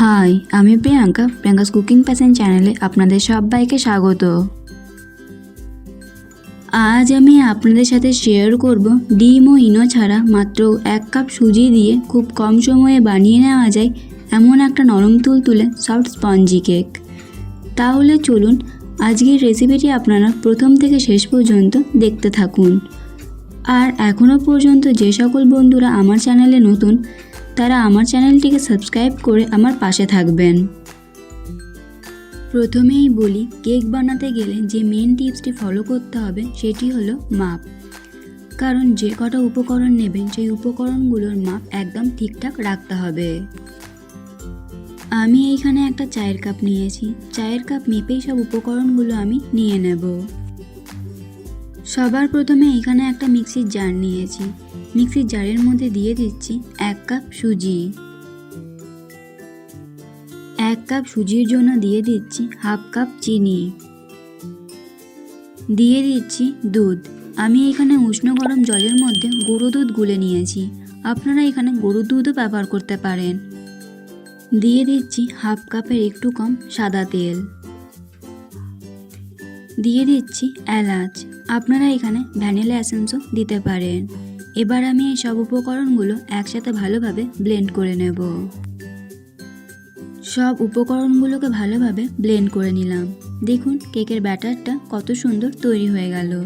High আমি Priyanka, Priyanka's cooking passion চ্যানেলে আপনাদের সবাইকে স্বাগত। আজ আমি আপনাদের সাথে শেয়ার করব ডিম ও ইনো ছাড়া মাত্র এক কাপ সুজি দিয়ে খুব কম সময়ে বানিয়ে নেওয়া যায় এমন একটা নরম তুল তুলে সফট স্পঞ্জি কেক তাহলে চলুন আজকের রেসিপিটি আপনারা প্রথম থেকে শেষ পর্যন্ত দেখতে থাকুন। আর এখনও পর্যন্ত যে সকল বন্ধুরা আমার চ্যানেলে নতুন তারা আমার চ্যানেলটিকে সাবস্ক্রাইব করে আমার পাশে থাকবেন। প্রথমেই বলি, কেক বানাতে গেলে যে মেন টিপসটি ফলো করতে হবে সেটি হলো মাপ। কারণ যে কটা উপকরণ নেবেন, সেই উপকরণগুলোর মাপ একদম ঠিকঠাক রাখতে হবে। আমি এইখানে একটা চায়ের কাপ নিয়েছি। চায়ের কাপ মেপেই সব উপকরণগুলো আমি নিয়ে নেব। সবার প্রথমে এখানে একটা মিক্সির জার নিয়েছি। মিক্সির জারের মধ্যে দিয়ে দিচ্ছি এক কাপ সুজি। এক কাপ সুজির জন্য দিয়ে দিচ্ছি হাফ কাপ চিনি। দিয়ে দিচ্ছি দুধ। আমি এখানে উষ্ণ গরম জলের মধ্যে গরু দুধ গুলে নিয়েছি। আপনারা এখানে গরু দুধও ব্যবহার করতে পারেন। দিয়ে দিচ্ছি হাফ কাপের একটু কম সাদা তেল। দিয়ে দিচ্ছি এলাচ। আপনারা এখানে ভ্যানিলা এসেন্সও দিতে পারেন। এবার আমি এই সব উপকরণগুলো একসাথে ভালোভাবে ব্লেন্ড করে নেব। সব উপকরণগুলোকে ভালোভাবে ব্লেন্ড করে নিলাম। দেখুন, কেকের ব্যাটারটা কত সুন্দর তৈরি হয়ে গেল।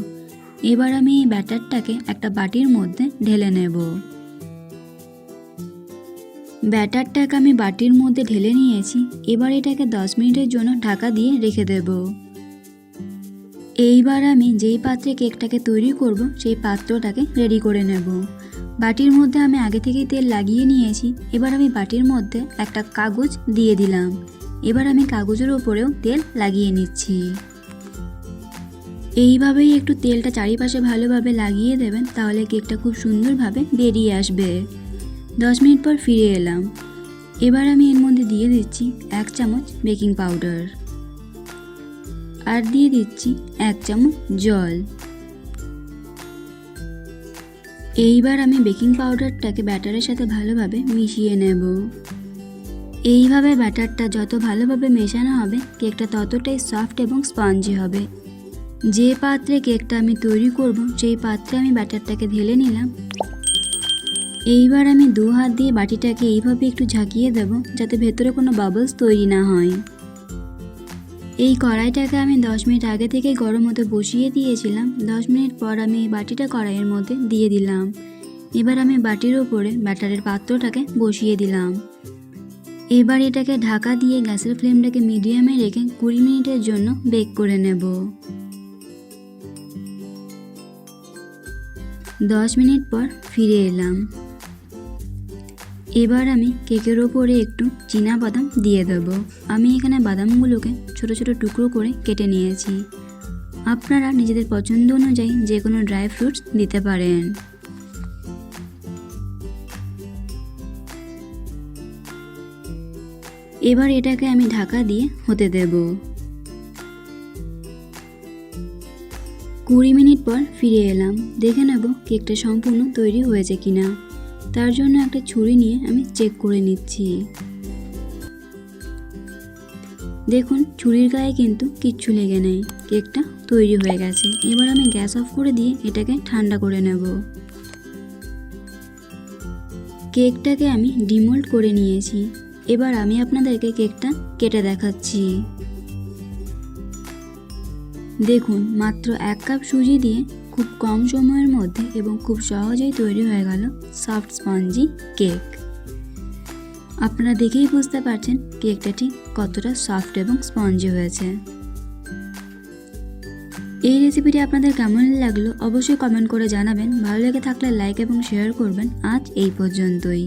এবার আমি এই ব্যাটারটাকে একটা বাটির মধ্যে ঢেলে নেব। ব্যাটারটাকে আমি বাটির মধ্যে ঢেলে নিয়েছি। এবার এটাকে দশ মিনিটের জন্য ঢাকা দিয়ে রেখে দেবো। এইবার আমি যেই পাত্রে কেকটাকে তৈরি করব, সেই পাত্রটাকে রেডি করে নেব। বাটির মধ্যে আমি আগে থেকেই তেল লাগিয়ে নিয়েছি। এবার আমি বাটির মধ্যে একটা কাগজ দিয়ে দিলাম। এবার আমি কাগজের ওপরেও তেল লাগিয়ে নিচ্ছি। এইভাবেই একটু তেলটা চারিপাশে ভালোভাবে লাগিয়ে দেবেন, তাহলে কেকটা খুব সুন্দরভাবে বেরিয়ে আসবে। দশ মিনিট পর ফিরে এলাম। এবার আমি এর মধ্যে দিয়ে দিচ্ছি এক চামচ বেকিং পাউডার। আর দিয়ে দিচ্ছি এক চামচ জল। এইবার আমি বেকিং পাউডারটাকে ব্যাটারের সাথে ভালোভাবে মিশিয়ে নেব। এইভাবে ব্যাটারটা যত ভালোভাবে মেশানো হবে, কেকটা ততটাই সফট এবং স্পঞ্জি হবে। যে পাত্রে কেকটা আমি তৈরি করব, সেই পাত্রে আমি ব্যাটারটাকে ঢেলে নিলাম। এইবার আমি দু হাত দিয়ে বাটিটাকে এইভাবে একটু ঝাঁকিয়ে দেব, যাতে ভেতরে কোনো বাবলস তৈরি না হয়। এই কড়াইটাকে আমি দশ মিনিট আগে থেকে গরম হতে বসিয়ে দিয়েছিলাম। দশ মিনিট পর আমি এই বাটিটা কড়াইয়ের মধ্যে দিয়ে দিলাম। এবার আমি বাটির ওপরে ব্যাটারের পাত্রটাকে বসিয়ে দিলাম। এবার এটাকে ঢাকা দিয়ে গ্যাসের ফ্লেমটাকে মিডিয়ামে রেখে কুড়ি মিনিটের জন্য বেক করে নেব। দশ মিনিট পর ফিরে এলাম। এবার আমি কেকের ওপরে একটু চীনা বাদাম দিয়ে দেব। আমি এখানে বাদামগুলোকে ছোট ছোট টুকরো করে কেটে নিয়েছি। আপনারা নিজেদের পছন্দ অনুযায়ী যে কোনো ড্রাই ফ্রুটস দিতে পারেন। এবার এটাকে আমি ঢাকা দিয়ে হতে দেব। কুড়ি মিনিট পর ফিরে এলাম। দেখে নেব কেকটা সম্পূর্ণ তৈরি হয়েছে কিনা। তার জন্য একটা ছুরি নিয়ে আমি চেক করে নিচ্ছি। দেখুন, ছুরির গায়ে কিন্তু কিচ্ছু লেগে নেই। কেকটা তৈরি হয়ে গেছে। এবার আমি গ্যাস অফ করে দিয়ে এটাকে ঠান্ডা করে নেব। কেকটাকে আমি ডিমোল্ড করে নিয়েছি। এবার আমি আপনাদেরকে কেকটা কেটে দেখাচ্ছি। দেখুন, মাত্র এক কাপ সুজি দিয়ে খুব কম সময়ের মধ্যে এবং খুব সহজেই তৈরি হয়ে গেল সফট স্পঞ্জি কেক। আপনারা দেখেই বুঝতে পারছেন কেকটা ঠিক কতটা সফট এবং স্পঞ্জি হয়েছে। এই রেসিপিটি আপনাদের কেমন লাগল অবশ্যই কমেন্ট করে জানাবেন। ভালো লেগে থাকলে লাইক এবং শেয়ার করবেন আজ এই পর্যন্তই।